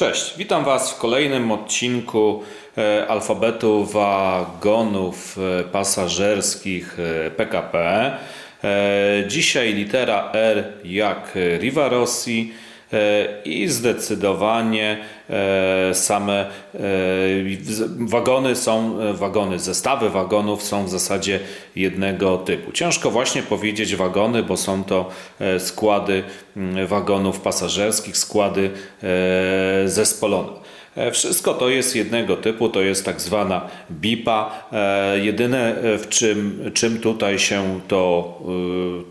Cześć, witam Was w kolejnym odcinku e, alfabetu wagonów e, pasażerskich PKP. E, Dzisiaj litera R jak Riva Rossi i zdecydowanie e, same e, wagony są, e, wagony, zestawy wagonów są w zasadzie jednego typu. Ciężko właśnie powiedzieć wagony, bo są to e, składy wagonów pasażerskich, składy e, zespolone. E, Wszystko to jest jednego typu, to jest tak zwana BIPA. E, Jedyne e, w czym, czym tutaj się to,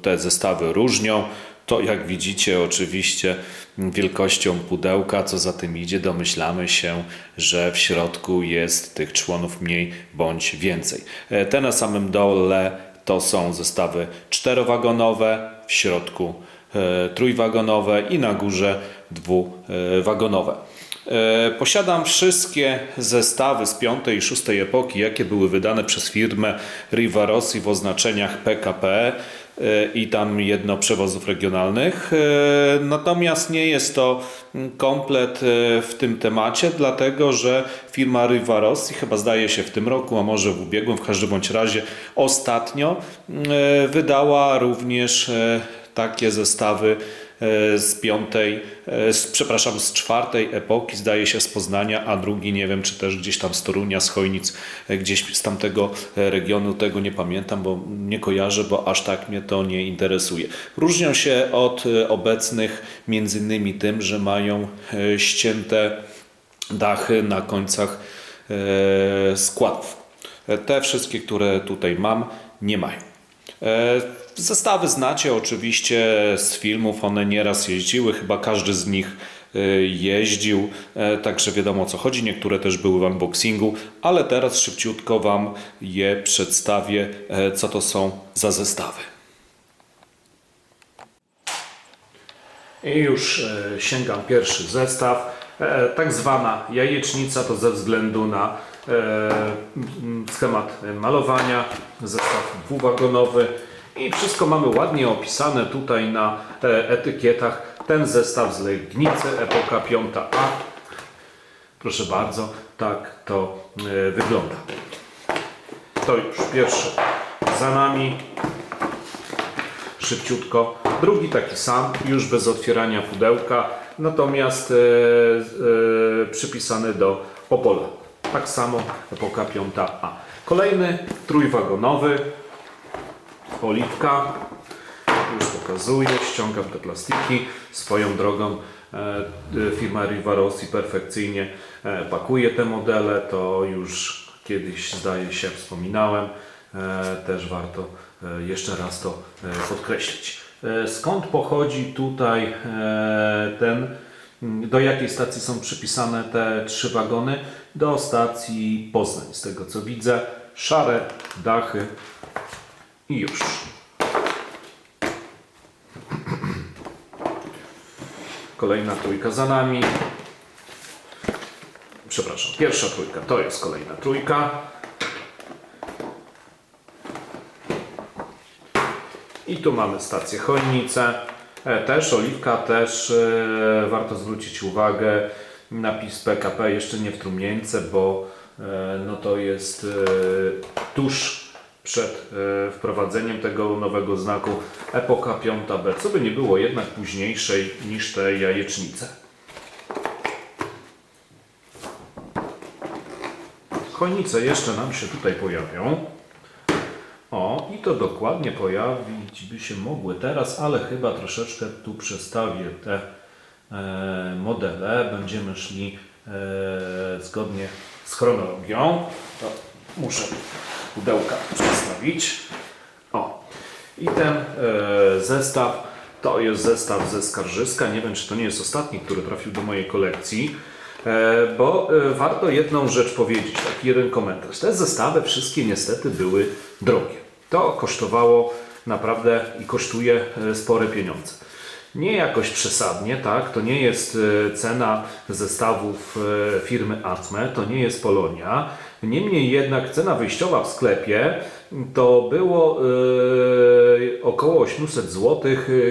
te zestawy różnią, to jak widzicie oczywiście wielkością pudełka, co za tym idzie, domyślamy się, że w środku jest tych członów mniej bądź więcej. E, Te na samym dole to są zestawy czterowagonowe, w środku e, trójwagonowe i na górze dwuwagonowe. E, Posiadam wszystkie zestawy z piątej i szóstej epoki, jakie były wydane przez firmę Riva Rossi w oznaczeniach PKP e, i tam jedno przewozów regionalnych. E, Natomiast nie jest to komplet e, w tym temacie, dlatego że firma Riva Rossi, chyba zdaje się w tym roku, a może w ubiegłym, w każdym bądź razie ostatnio, e, wydała również e, takie zestawy e, z piątej, e, z, przepraszam, z czwartej epoki, zdaje się z Poznania, a drugi nie wiem, czy też gdzieś tam z Torunia, z Chojnic, e, gdzieś z tamtego e, regionu, tego nie pamiętam, bo nie kojarzę, bo aż tak mnie to nie interesuje. Różnią się od e, obecnych między innymi tym, że mają e, ścięte dachy na końcach e, składów. E, Te wszystkie, które tutaj mam, nie mają. Zestawy znacie oczywiście z filmów, one nieraz jeździły, chyba każdy z nich e, jeździł, e, także wiadomo o co chodzi. Niektóre też były w unboxingu, ale teraz szybciutko Wam je przedstawię, e, co to są za zestawy. I już sięgam pierwszy zestaw. Tak zwana jajecznica to ze względu na schemat malowania, zestaw dwuwagonowy i wszystko mamy ładnie opisane tutaj na e, etykietach. Ten zestaw z Legnicy, epoka 5A. Proszę bardzo, tak to e, wygląda. To już pierwszy za nami szybciutko. Drugi taki sam, już bez otwierania pudełka, natomiast e, przypisany do Opola. Tak samo epoka 5A. Kolejny trójwagonowy, oliwka. Już pokazuję, ściągam te plastiki. Swoją drogą e, e, firma Riva Rossi perfekcyjnie e, pakuje te modele. To już kiedyś zdaje się wspominałem. Też warto jeszcze raz to podkreślić. Skąd pochodzi tutaj ten, do jakiej stacji są przypisane te trzy wagony? Do stacji Poznań, z tego co widzę. Szare dachy i już. Kolejna trójka za nami. Przepraszam, pierwsza trójka to jest kolejna trójka. I tu mamy stację Chojnice. E, Też oliwka, też e, warto zwrócić uwagę. Napis PKP jeszcze nie w trumieńce, bo e, no to jest tuż przed e, wprowadzeniem tego nowego znaku epoka 5B, co by nie było jednak późniejszej niż te jajecznice. Chojnice jeszcze nam się tutaj pojawią. O, i to dokładnie pojawić by się mogły teraz, ale chyba troszeczkę tu przestawię te e, modele. Będziemy szli e, zgodnie z chronologią. To muszę pudełka przestawić. O, i ten e, zestaw to jest zestaw ze Skarżyska. Nie wiem, czy to nie jest ostatni, który trafił do mojej kolekcji. E, Bo e, warto jedną rzecz powiedzieć, taki jeden komentarz. Te zestawy wszystkie niestety były drogie. To kosztowało naprawdę i kosztuje e, spore pieniądze. Nie jakoś przesadnie, tak? To nie jest e, cena zestawów e, firmy Atme, to nie jest Polonia. Niemniej jednak cena wyjściowa w sklepie to było e, około 800 zł.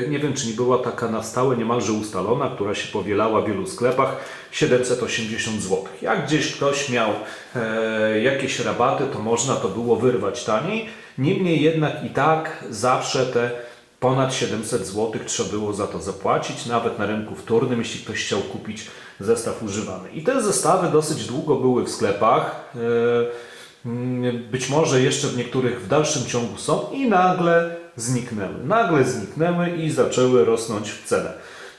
Nie wiem, czy nie była taka na stałe niemalże ustalona, która się powielała w wielu sklepach. 780 zł. Jak gdzieś ktoś miał e, jakieś rabaty, to można to było wyrwać taniej. Niemniej jednak i tak zawsze te ponad 700 zł trzeba było za to zapłacić, nawet na rynku wtórnym, jeśli ktoś chciał kupić zestaw używany. I te zestawy dosyć długo były w sklepach. Mm, być może jeszcze w niektórych w dalszym ciągu są i nagle zniknęły. Nagle zniknęły i zaczęły rosnąć w cenę.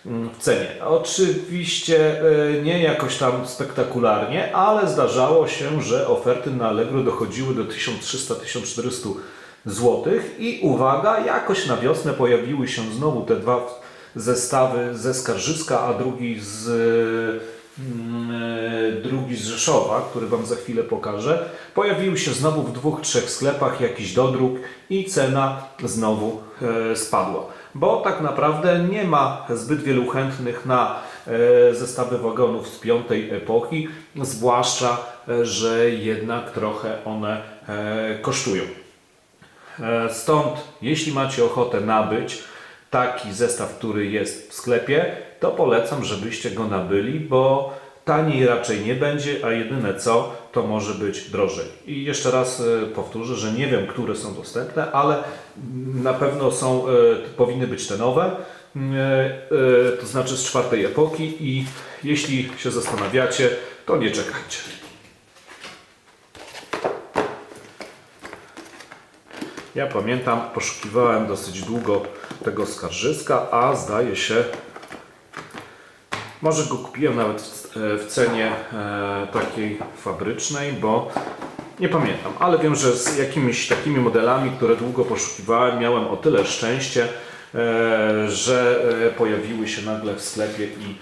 mm, W cenie. Oczywiście e, nie jakoś tam spektakularnie, ale zdarzało się, że oferty na Allegro dochodziły do 1300-1400 zł i uwaga, jakoś na wiosnę pojawiły się znowu te dwa zestawy ze Skarżyska, a drugi z mm, e, drugi z Rzeszowa, który Wam za chwilę pokażę. Pojawiły się znowu w dwóch, trzech sklepach jakiś dodruk i cena znowu e, spadła. Bo tak naprawdę nie ma zbyt wielu chętnych na e, zestawy wagonów z piątej epoki, zwłaszcza, że jednak trochę one kosztują. E, Stąd, jeśli macie ochotę nabyć taki zestaw, który jest w sklepie, to polecam, żebyście go nabyli, bo taniej raczej nie będzie, a jedyne co, to może być drożej. I jeszcze raz e, powtórzę, że nie wiem, które są dostępne, ale na pewno są, e, powinny być te nowe, mm, to znaczy z czwartej epoki i jeśli się zastanawiacie, to nie czekajcie. Ja pamiętam, poszukiwałem dosyć długo tego skarżyska, a zdaje się, może go kupiłem nawet w, e, cenie e, takiej fabrycznej, bo nie pamiętam, ale wiem, że z jakimiś takimi modelami, które długo poszukiwałem, miałem o tyle szczęście, e, że pojawiły się nagle w sklepie i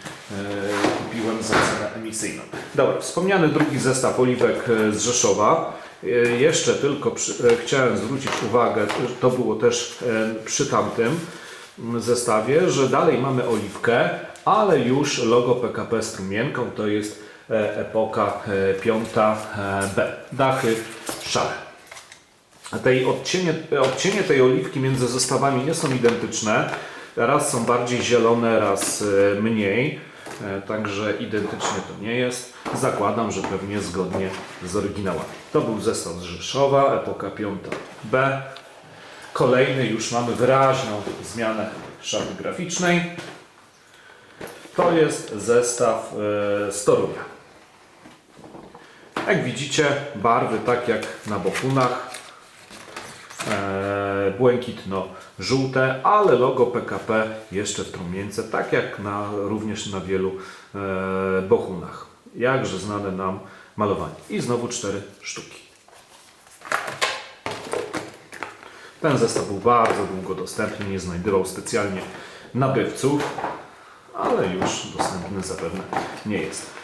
kupiłem za cenę emisyjną. Dobra, wspomniany drugi zestaw oliwek z Rzeszowa. E, Jeszcze tylko przy, e, chciałem zwrócić uwagę, to było też e, przy tamtym mm, zestawie, że dalej mamy oliwkę, ale już logo PKP strumienką to jest epoka e, piąta e, B. Dachy szare. Tej odcienie, odcienie tej oliwki między zestawami nie są identyczne. Raz są bardziej zielone, raz mniej. E, Także identycznie to nie jest. Zakładam, że pewnie zgodnie z oryginałami. To był zestaw z Rzeszowa, epoka 5B. Kolejny już mamy wyraźną zmianę szafy graficznej. To jest zestaw e, z Torunia. Jak widzicie, barwy tak jak na bokunach. E, błękitno-żółte, ale logo PKP jeszcze w trumience, tak jak na, również na wielu e, bochunach. Jakże znane nam malowanie. I znowu cztery sztuki. Ten zestaw był bardzo długo dostępny, nie znajdował specjalnie nabywców, ale już dostępny zapewne nie jest.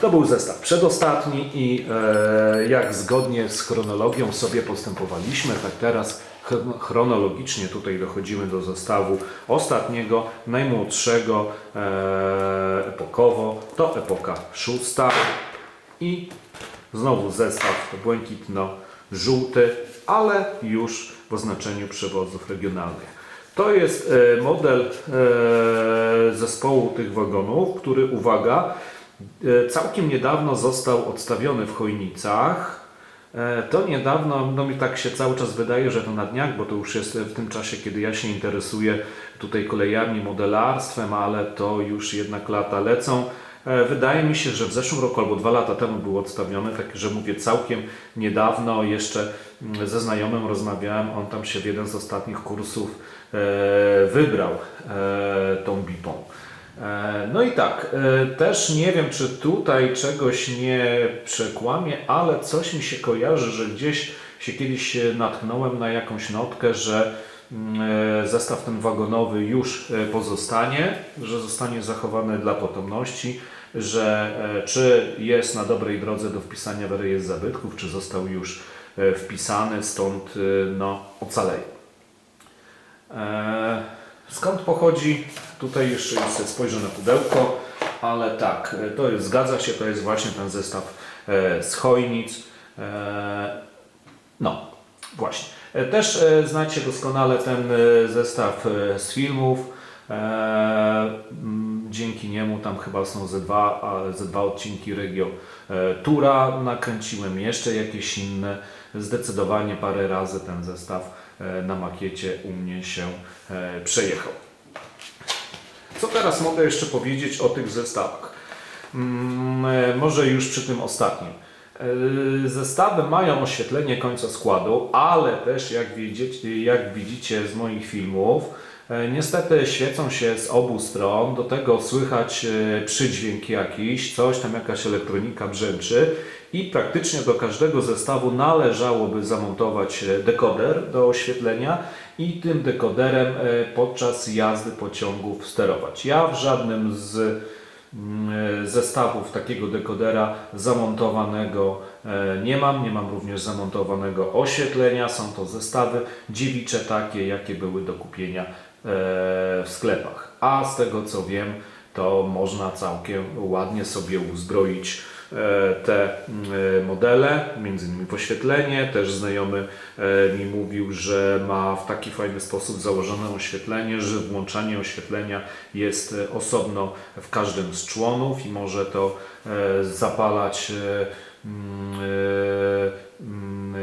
To był zestaw przedostatni i e, jak zgodnie z chronologią sobie postępowaliśmy, tak teraz chron- chronologicznie tutaj dochodzimy do zestawu ostatniego, najmłodszego e, epokowo, to epoka szósta i znowu zestaw błękitno-żółty, ale już w oznaczeniu przewozów regionalnych. To jest e, model e, zespołu tych wagonów, który, uwaga, całkiem niedawno został odstawiony w Chojnicach. E, To niedawno, no mi tak się cały czas wydaje, że to na dniach, bo to już jest w tym czasie, kiedy ja się interesuję tutaj kolejami, modelarstwem, ale to już jednak lata lecą. E, Wydaje mi się, że w zeszłym roku albo dwa lata temu był odstawiony, tak że mówię całkiem niedawno, jeszcze mm, ze znajomym rozmawiałem, on tam się w jeden z ostatnich kursów e, wybrał e, tą bipą. E, No i tak, e, też nie wiem, czy tutaj czegoś nie przekłamię, ale coś mi się kojarzy, że gdzieś się kiedyś e, natknąłem na jakąś notkę, że mm, zestaw ten wagonowy już pozostanie, że zostanie zachowany dla potomności, że czy jest na dobrej drodze do wpisania w rejestr zabytków, czy został już wpisany, stąd no, ocaleje. E, Skąd pochodzi Tutaj jeszcze spojrzę na pudełko, ale tak, to jest, zgadza się, to jest właśnie ten zestaw e, z chojnic. E, no, właśnie. E, Też znacie doskonale ten zestaw z filmów. Mm, Dzięki niemu tam chyba są ze dwa, ze dwa odcinki Regio Tura. Nakręciłem jeszcze jakieś inne. Zdecydowanie parę razy ten zestaw na makiecie u mnie się e, przejechał. Co teraz mogę jeszcze powiedzieć o tych zestawach? Mm, e, może już przy tym ostatnim. E, Zestawy mają oświetlenie końca składu, ale też jak widzicie, jak widzicie z moich filmów, e, niestety świecą się z obu stron, do tego słychać e, przydźwięk jakiś, coś tam jakaś elektronika brzęczy i praktycznie do każdego zestawu należałoby zamontować e, dekoder do oświetlenia i tym dekoderem e, podczas jazdy pociągów sterować. Ja w żadnym z mm, zestawów takiego dekodera zamontowanego e, nie mam. Nie mam również zamontowanego oświetlenia. Są to zestawy dziewicze takie, jakie były do kupienia e, w sklepach. A z tego co wiem, to można całkiem ładnie sobie uzbroić e, te mm, modele, między innymi w oświetlenie. Też znajomy e, mi mówił, że ma w taki fajny sposób założone oświetlenie, że włączanie oświetlenia jest e, osobno w każdym z członów i może to e, zapalać e, mm, e, mm, e,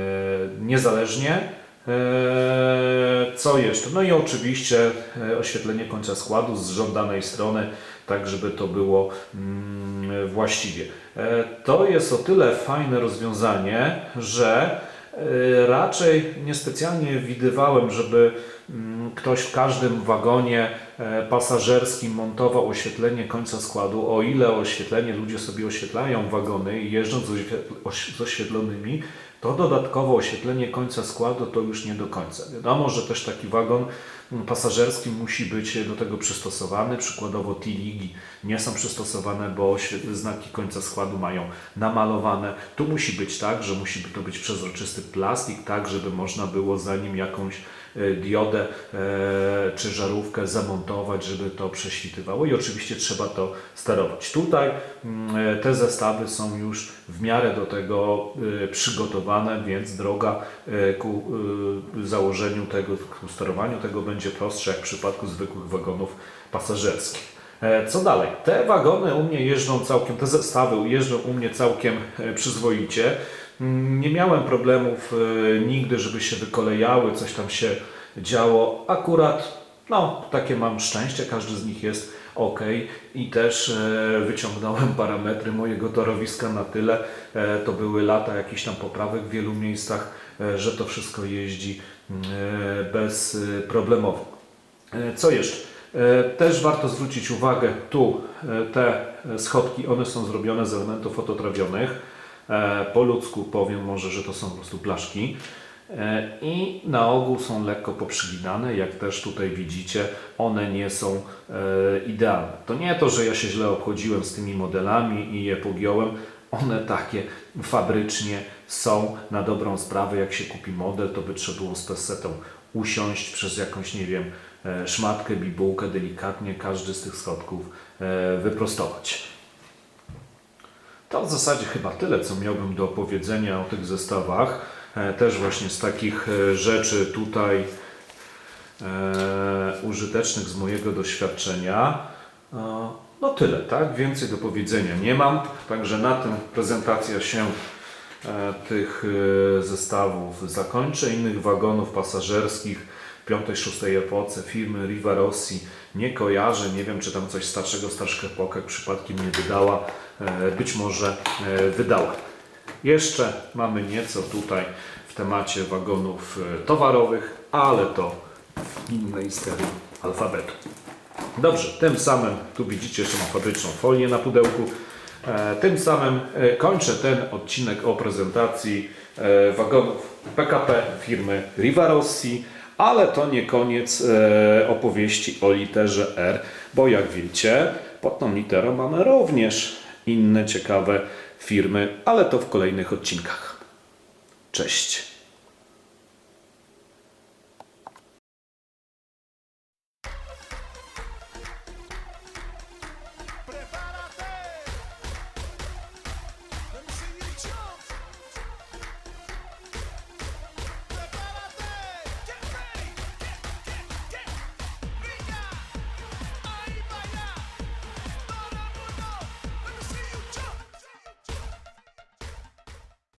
niezależnie. E, Co jeszcze? No i oczywiście e, oświetlenie końca składu z żądanej strony, tak żeby to było mm, właściwie. E, To jest o tyle fajne rozwiązanie, że e, raczej niespecjalnie widywałem, żeby mm, ktoś w każdym wagonie e, pasażerskim montował oświetlenie końca składu. O ile oświetlenie ludzie sobie oświetlają wagony i jeżdżą z oświetlonymi, to dodatkowo oświetlenie końca składu to już nie do końca. Wiadomo, że też taki wagon mm, pasażerski musi być do tego przystosowany. Przykładowo T-ligi nie są przystosowane, bo znaki końca składu mają namalowane. Tu musi być tak, że musi to być przezroczysty plastik, tak żeby można było za nim jakąś diodę e, czy żarówkę zamontować, żeby to prześwitywało i oczywiście trzeba to sterować. Tutaj mm, e, te zestawy są już w miarę do tego e, przygotowane, więc droga e, ku e, założeniu tego, ku sterowaniu tego będzie prostsza jak w przypadku zwykłych wagonów pasażerskich. E, Co dalej? Te wagony u mnie jeżdżą całkiem, te zestawy jeżdżą u mnie całkiem e, przyzwoicie. Nie miałem problemów e, nigdy, żeby się wykolejały, coś tam się działo. Akurat, no, takie mam szczęście, każdy z nich jest ok. I też e, wyciągnąłem parametry mojego torowiska na tyle, e, to były lata jakichś tam poprawek w wielu miejscach, że to wszystko jeździ mm, bezproblemowo. Co jeszcze? Też warto zwrócić uwagę, tu te schodki, one są zrobione z elementów fototrawionych. E, Po ludzku powiem może, że to są po prostu blaszki. E, I na ogół są lekko poprzyginane, jak też tutaj widzicie, one nie są e, idealne. To nie to, że ja się źle obchodziłem z tymi modelami i je pogiąłem, one takie fabrycznie są na dobrą sprawę. Jak się kupi model, to by trzeba było z pesetą usiąść przez jakąś, nie wiem, szmatkę, bibułkę, delikatnie każdy z tych schodków wyprostować. To w zasadzie chyba tyle, co miałbym do opowiedzenia o tych zestawach. E, Też właśnie z takich e, rzeczy tutaj e, użytecznych z mojego doświadczenia. No tyle, tak? Więcej do powiedzenia nie mam. Także na tym prezentacja się tych zestawów zakończy. Innych wagonów pasażerskich w 5-6 epoce firmy Riva Rossi nie kojarzę. Nie wiem, czy tam coś starszego, starszych epokach przypadkiem nie wydała. E, Być może e, wydała. Jeszcze mamy nieco tutaj w temacie wagonów e, towarowych, ale to w innej serii alfabetu. Dobrze, tym samym, tu widzicie jeszcze mam fabryczną folię na pudełku. Tym samym kończę ten odcinek o prezentacji wagonów PKP firmy Riva Rossi, ale to nie koniec e, opowieści o literze R, bo jak wiecie, pod tą literą mamy również inne ciekawe firmy, ale to w kolejnych odcinkach. Cześć.